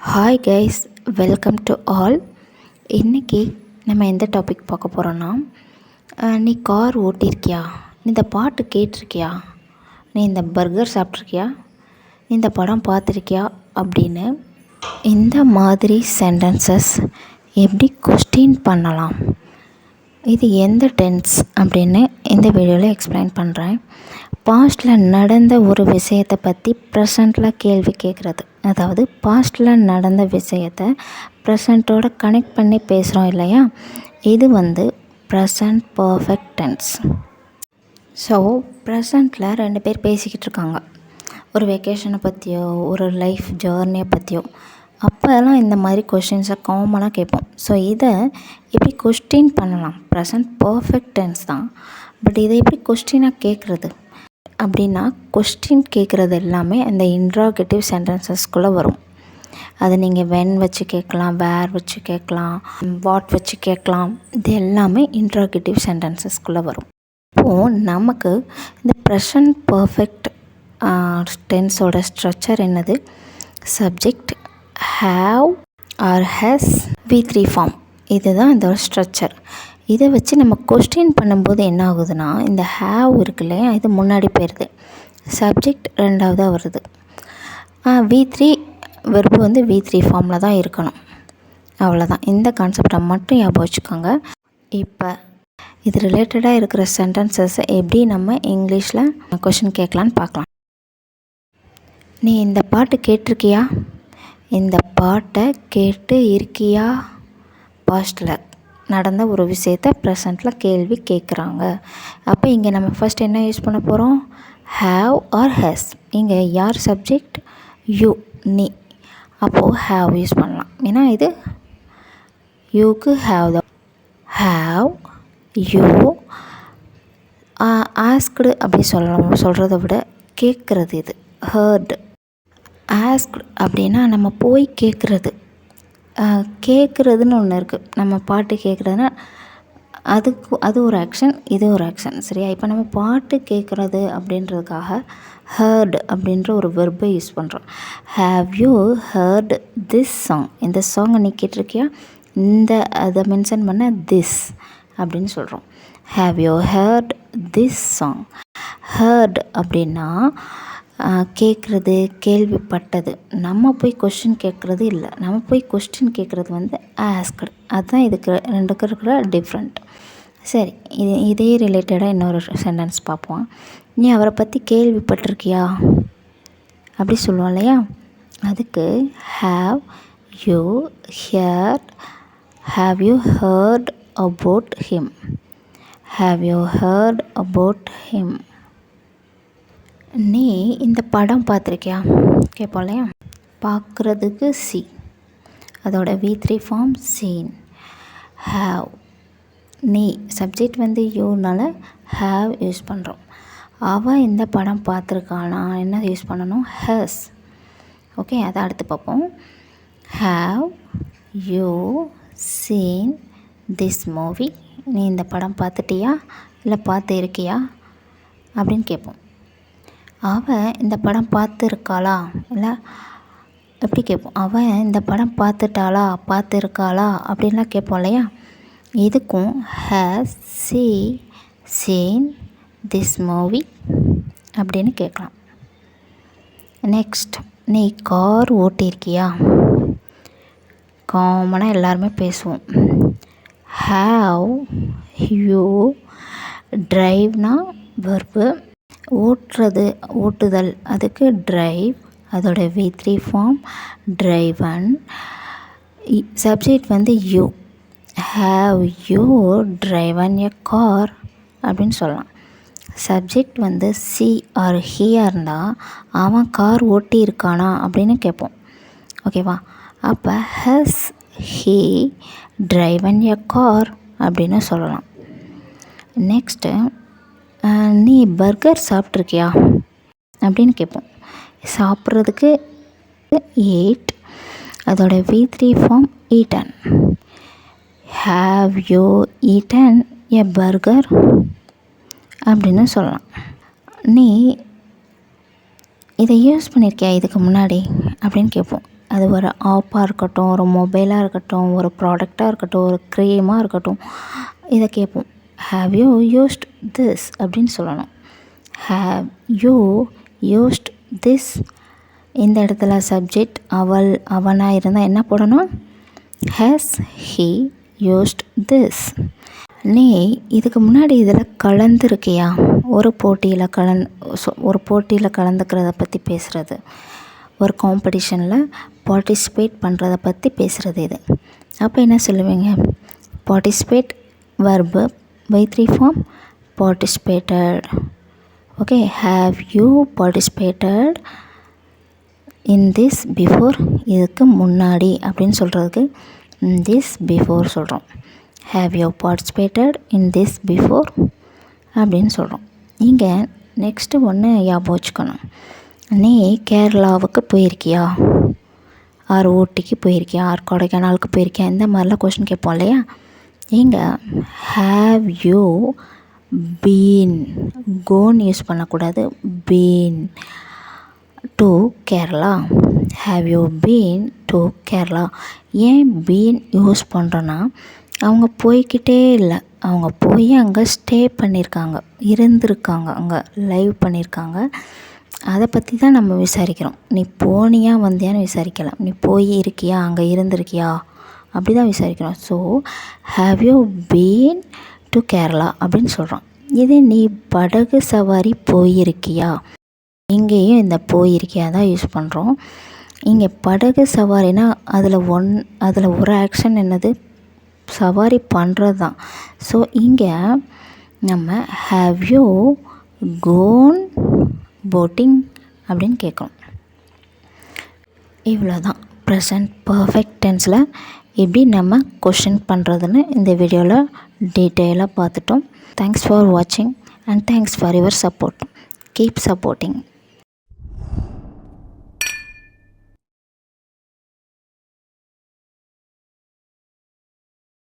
Hi guys welcome to all இன்றைக்கி நம்ம எந்த டாபிக் பார்க்க போகிறோன்னா நீ கார் ஓட்டியிருக்கியா நீ இந்த பாட்டு கேட்டிருக்கியா? நீ இந்த பர்கர் சாப்பிட்ருக்கியா நீ இந்த படம் பார்த்துருக்கியா? அப்படின்னு இந்த மாதிரி சென்டென்சஸ் எப்படி கொஸ்டின் பண்ணலாம்? இது எந்த டென்ஸ் அப்படின்னு இந்த வீடியோவில் எக்ஸ்பிளைன் பண்ணுறேன் பாஸ்டில் நடந்த ஒரு விஷயத்தை பற்றி ப்ரெசண்ட்டில் கேள்வி கேட்குறது அதாவது பாஸ்ட்டில் நடந்த விஷயத்தை ப்ரெசண்ட்டோட கனெக்ட் பண்ணி பேசுகிறோம் இல்லையா? இது வந்து ப்ரெசண்ட் பர்ஃபெக்ட் டென்ஸ் ஸோ ப்ரெசண்ட்டில் ரெண்டு பேர் பேசிக்கிட்டு இருக்காங்க. ஒரு வெக்கேஷனை பற்றியோ ஒரு லைஃப் ஜேர்னியை பற்றியோ அப்போல்லாம் இந்த மாதிரி கொஷின்ஸை காமனாக கேட்போம். ஸோ இதை எப்படி கொஸ்டின் பண்ணலாம். ப்ரெசன்ட் பர்ஃபெக்ட் டென்ஸ் தான். பட் இதை எப்படி கொஸ்டினாக கேட்குறது? அப்படின்னா கொஸ்டின் கேட்குறது எல்லாமே அந்த இன்ட்ராகேட்டிவ் சென்டென்சஸ்குள்ளே வரும். அது நீங்கள் வென் வச்சு கேட்கலாம் வேர் வச்சு கேட்கலாம் வாட் வச்சு கேட்கலாம் இது எல்லாமே இன்ட்ராகேட்டிவ் சென்டென்சஸ்குள்ளே வரும். இப்போது நமக்கு இந்த ப்ரெசன்ட் பர்ஃபெக்ட் டென்ஸோட ஸ்ட்ரக்சர் என்னது? Subject have or has V three form இதுதான் இதோட ஸ்ட்ரக்சர் இதை வச்சு நம்ம கொஸ்டின் பண்ணும்போது என்ன ஆகுதுன்னா இந்த ஹேவ் இருக்கு இல்லையா இது முன்னாடி போயிடுது சப்ஜெக்ட் ரெண்டாவதாக வருது. வி த்ரீ வெறுப்பு வந்து வி த்ரீ ஃபார்மில் தான் இருக்கணும். அவ்வளோதான் இந்த கான்செப்டை மட்டும் ஞாபகம் வச்சுக்கோங்க. இப்போ இது ரிலேட்டடாக இருக்கிற சென்டென்சஸை எப்படி நம்ம இங்கிலீஷில் கொஷின் கேட்கலான்னு பார்க்கலாம். நீ இந்த பாட்டு கேட்டிருக்கியா? இந்த பாட்டை கேட்டு இருக்கியா? பாஸ்டில் நடந்த ஒரு விஷயத்த ப்ரெசண்ட்டில் கேள்வி கேட்குறாங்க. அப்போ இங்கே நம்ம ஃபஸ்ட் என்ன யூஸ் பண்ண போகிறோம் ஹாவ் ஆர் ஹேஸ் இங்கே யார் சப்ஜெக்ட் யூ நீ. அப்போது ஹாவ் யூஸ் பண்ணலாம். ஏன்னா இது யூக்கு have the have you asked அப்படி சொல்லலாம். சொல்கிறத விட கேட்குறது இது. ஹர்டு ஆஸ்க் அப்படின்னா நம்ம போய் கேட்குறது. கேட்குறதுன்னு ஒன்று இருக்குது நம்ம பாட்டு கேட்குறதுன்னா அதுக்கு அது ஒரு ஆக்ஷன் இது ஒரு ஆக்ஷன் சரியா? இப்போ நம்ம பாட்டு கேட்குறது அப்படின்றதுக்காக ஹர்டு அப்படின்ற ஒரு வெர்பை யூஸ் பண்ணுறோம் have you heard this song இந்த சாங்கை நீ கேட்டிருக்கியா? இந்த அதை மென்ஷன் பண்ண திஸ் அப்படின்னு சொல்கிறோம் have you heard this song heard அப்படின்னா கேட்குறது கேள்விப்பட்டது. நம்ம போய் கொஸ்டின் கேட்குறது இல்லை. நம்ம போய் கொஸ்டின் கேட்குறது வந்து ஆஸ்கடு அதுதான் இதுக்கு ரெண்டுக்கு இருக்கிற டிஃப்ரெண்ட் சரி இது இதே ரிலேட்டடாக இன்னொரு சென்டென்ஸ் பார்ப்போம். நீ அவரை பற்றி கேள்விப்பட்டிருக்கியா? அப்படி சொல்லுவோம் இல்லையா? அதுக்கு have you hear have you heard about him have you heard about him நீ இந்த படம் பார்த்துருக்கியா? கேட்போம் இல்லையா பார்க்குறதுக்கு சி. அதோட V three form seen have நீ சப்ஜெக்ட் வந்து யூனால ஹாவ் யூஸ் பண்ணுறோம் அவள் இந்த படம் பார்த்துருக்கானா? என்ன யூஸ் பண்ணணும்? ஹஸ் ஓகே அதை அடுத்து பார்ப்போம். Have you seen this movie நீ இந்த படம் பார்த்துட்டியா? இல்லை பார்த்து இருக்கியா அப்படின்னு கேட்போம் அவள் இந்த படம் பார்த்துருக்காளா? இல்லை எப்படி கேட்போம்? அவன் இந்த படம் பார்த்துட்டாளா? பார்த்துருக்காளா? அப்படின்லாம் கேட்போம் இல்லையா? இதுக்கும் has she seen this movie அப்படின்னு கேட்கலாம். நெக்ஸ்ட் நீ கார் ஓட்டியிருக்கியா? காமனாக எல்லாருமே பேசுவோம். ஹாவ் யூ ட்ரைவ்னா வர்பு ஓட்டுறது ஓட்டுதல். அதுக்கு ட்ரைவ் அதோட V three form driven subject வந்து you have you driven a car அப்படின்னு சொல்லலாம். சப்ஜெக்ட் வந்து சி ஆர் ஹியாக இருந்தால் அவன் கார் ஓட்டி இருக்கானா அப்படின்னு கேட்போம். ஓகேவா அப்போ has he driven a car அப்படின்னு சொல்லலாம். நெக்ஸ்ட்டு நீ பர்கர் சாப்பிட்ருக்கியா அப்படின்னு கேட்போம். சாப்பிட்றதுக்கு எயிட் அதோட V three form eaten have you eaten a burger அப்படின்னு சொல்லலாம். நீ இதை யூஸ் பண்ணியிருக்கியா இதுக்கு முன்னாடி? அப்படின்னு கேட்போம். அது ஒரு ஆப்பாக இருக்கட்டும் ஒரு மொபைலாக இருக்கட்டும் ஒரு ப்ராடக்டாக இருக்கட்டும் ஒரு க்ரீமாக இருக்கட்டும். இதை கேட்போம். ஹாவ் யூ யூஸ்ட் திஸ் அப்படின்னு சொல்லணும். ஹாவ் யூ யோஸ்ட் திஸ் இந்த இடத்துல சப்ஜெக்ட் அவள் அவனாக இருந்தால் என்ன போடணும்? ஹேஸ் ஹீ யோஸ்ட் திஸ் நீ இதுக்கு முன்னாடி இதில் கலந்துருக்கியா? ஒரு போட்டியில் கலந் ஒரு போட்டியில் கலந்துக்கிறத பற்றி பேசுகிறது ஒரு காம்படிஷனில் பார்ட்டிசிபேட் பண்ணுறத பற்றி பேசுகிறது இது. அப்போ என்ன சொல்லுவீங்க? Participate verb by three form participated okay have you participated in this before இதுக்கு முன்னாடி அப்படின்னு சொல்கிறதுக்கு திஸ் பிஃபோர் சொல்கிறோம் have you participated in this before அப்படின்னு சொல்கிறோம் இங்கே நெக்ஸ்ட்டு ஒன்று ஞாபகம் வச்சுக்கணும். நீ கேரளாவுக்கு போயிருக்கியா? ஆர் ஊட்டிக்கு போயிருக்கியா? ஆர் கொடைக்கானலுக்கு போயிருக்கியா? இந்த மாதிரிலாம் கொஷின் கேட்போம் இல்லையா? இங்கே have you been gone use பண்ணக்கூடாது. Been to Kerala have you been to Kerala ஏன் பீன் யூஸ் பண்ணுறோன்னா அவங்க போய்க்கிட்டே இல்லை. அவங்க போய் அங்கே ஸ்டே பண்ணியிருக்காங்க இருந்திருக்காங்க. அங்கே லைவ் பண்ணியிருக்காங்க அதை பற்றி தான் நம்ம விசாரிக்கிறோம். நீ போனியா வந்தியான்னு விசாரிக்கலாம். நீ போய் இருக்கியா அங்கே இருந்திருக்கியா? அப்படி தான் விசாரிக்கிறோம் so have you been to Kerala அப்படின்னு சொல்கிறோம் இதே நீ படகு சவாரி போயிருக்கியா? இங்கேயும் இந்த போயிருக்கியா தான் யூஸ் பண்ணுறோம் இங்கே படகு சவாரினா அதில் ஒன் அதில் ஒரு ஆக்ஷன் என்னது? சவாரி பண்ணுறது தான் ஸோ இங்கே நம்ம ஹாவ் யூ கோன் போட்டிங் அப்படின்னு கேட்குறோம். இவ்வளோ தான் ப்ரெசன்ட் பர்ஃபெக்ட் டென்ஸில் எப்படி நம்ம கொஷின் பண்ணுறதுன்னு இந்த வீடியோவில் டீட்டெயிலாக பார்த்துட்டோம். தேங்க்ஸ் ஃபார் வாட்சிங் and thanks for your support keep supporting